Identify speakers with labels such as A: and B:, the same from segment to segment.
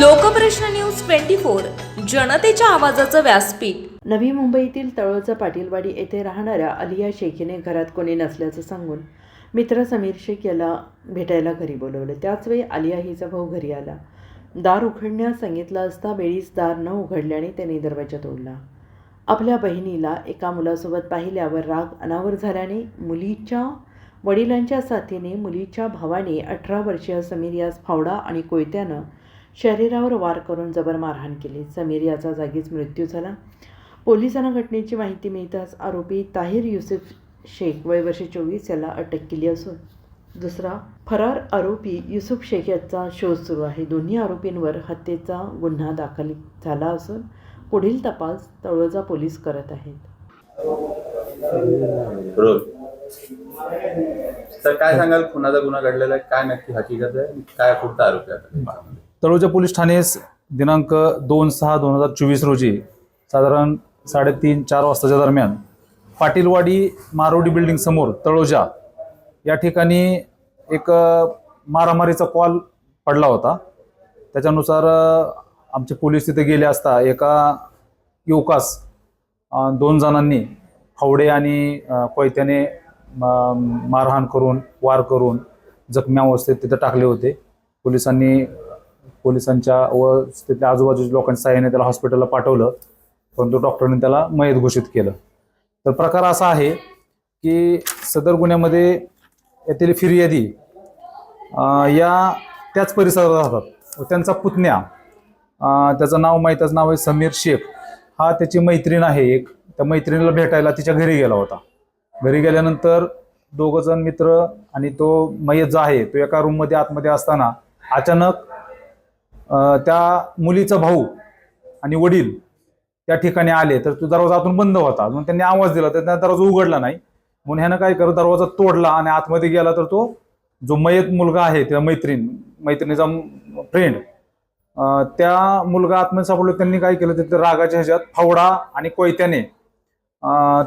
A: Lokprashna news twenty four जनतेच्या आवाजाचं व्यासपीठ.
B: नवी मुंबईतील तळोजा पाटीलवाडी येथे राहणाऱ्या अलिया शेखीने घरात कोणी नसल्याचं सांगून मित्र समीर शेख याला भेटायला घरी बोलवलं. त्याचवेळी आलिया हिचा भाऊ घरी आला. दार उघडण्यास सांगितलं असता वेळीच दार न उघडल्याने त्याने दरवाजा तोडला. आपल्या बहिणीला एका मुलासोबत पाहिल्यावर राग अनावर झाल्याने मुलीच्या वडिलांच्या साथीने मुलीच्या भावाने अठरा वर्षीय समीर यास फावडा आणि कोयत्यानं शरीरावर वार करून जबर मारहाण केली. समीर याचा जागीच मृत्यू झाला. पोलिसांना घटनेची माहिती मिळताच आरोपी ताहिर युसुफ शेख वय वर्षे चोवीस याला अटक केली असून दुसरा फरार आरोपी युसुफ शेख याचा शोध सुरू आहे. दोन्ही आरोपींवर हत्येचा गुन्हा दाखल झाला असून पुढील तपास तळोजा पोलीस करत आहेत.
C: तर काय सांगाल? खुनाचा गुन्हा घडलेला आहे? काय नक्की हकीकत आहे? काय कुठचा आरोपी आता?
D: तळोजा पोलीस ठाणेस दिनांक दोन सहा दोन हजार चोवीस रोजी साधारण साडेतीन चार वाजताच्या दरम्यान पाटीलवाडी मारोडी बिल्डिंग समोर तळोजा या ठिकाणी एक मारामारीचा कॉल पडला होता. त्याच्यानुसार आमचे पोलीस तिथे गेले असता एका युवकास दोन जणांनी फावडे आणि कोयत्याने मारहाण करून वार करून जखमी अवस्थेत तिथं टाकले होते. पोलिसांनी पोलिसांच्या व तिथल्या आजूबाजूच्या लोकांच्या सहाय्याने त्याला हॉस्पिटलला पाठवलं परंतु डॉक्टरने त्याला मयत घोषित केलं. तर प्रकार असा आहे की सदर गुन्ह्यामध्ये येथील फिर्यादी या त्याच परिसरात राहतात. व त्यांचा पुतण्या त्याचं नाव माहीतच नाव आहे समीर शेख. हा त्याची मैत्रीण आहे एक. त्या मैत्रिणीला भेटायला तिच्या घरी गेला होता. घरी गेल्यानंतर दोघं जण मित्र आणि तो मयत जो आहे तो एका रूममध्ये आतमध्ये असताना अचानक त्या मुलीचा भाऊ आणि वडील त्या ठिकाणी आले तर तो दरवाजा आतून बंद होता. म्हणून त्यांनी आवाज दिला तर त्यांना दरवाजा उघडला नाही. म्हणून ह्यानं काय करत दरवाजा तोडला आणि आतमध्ये गेला तर तो जो मयत मुलगा आहे त्या मैत्रीण मैत्रिणीचा फ्रेंड त्या मुलगा आतमध्ये सापडलो. त्यांनी काय केलं तिथे रागाच्या ह्याच्यात फावडा आणि कोयत्याने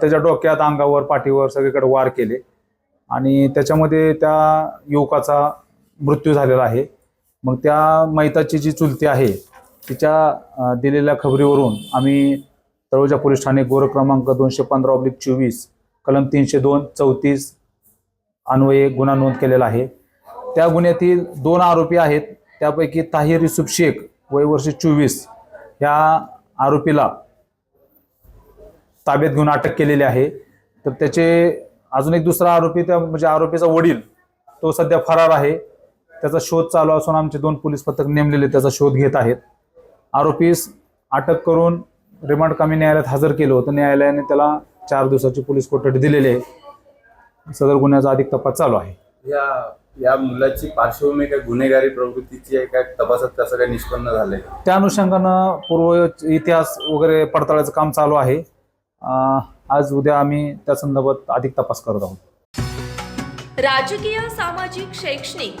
D: त्याच्या डोक्यात अंगावर पाठीवर सगळीकडे वार केले. आणि त्याच्यामध्ये त्या युवकाचा मृत्यू झालेला आहे. मग त्या मैताची जी चुलती आहे तिच्या दिलेल्या खबरीवरून आम्ही तळोजा पोलीस ठाणे गोर क्रमांक दोनशे पंधरा ऑब्लिक चोवीस कलम तीनशे दोन चौतीस अन्वये गुन्हा नोंद केलेला आहे. त्या गुन्ह्यातील दोन आरोपी आहेत त्यापैकी ताहिर युसुफ शेख वय वर्ष चोवीस ह्या आरोपीला ताब्यात घेऊन अटक केलेली आहे. तर त्याचे अजून एक दुसरा आरोपी त्या म्हणजे आरोपीचा वडील तो सध्या फरार आहे. त्याचा शोध चालू असून आमचे दोन पोलीस पथक नेमलेले त्याचा शोध घेत आहेत. आरोपीस अटक करून रिमांड कामी न्यायालयात हजर केलं होतं. न्यायालयाने त्याला चार दिवसाची पोलीस कोठडी दिलेली आहे. सदर गुन्ह्याचा अधिक तपास चालू आहे.
C: या या मुलाची पार्श्वभूमी काय गुन्हेगारी प्रवृत्तीची आहे काय? तपासात त्याचं काय निष्पन्न झालंय?
D: त्या अनुषंगानं पूर्व इतिहास वगैरे पडताळायचं काम चालू आहे. आज उद्या आम्ही त्या संदर्भात अधिक तपास करत आहोत.
A: राजकीय सामाजिक शैक्षणिक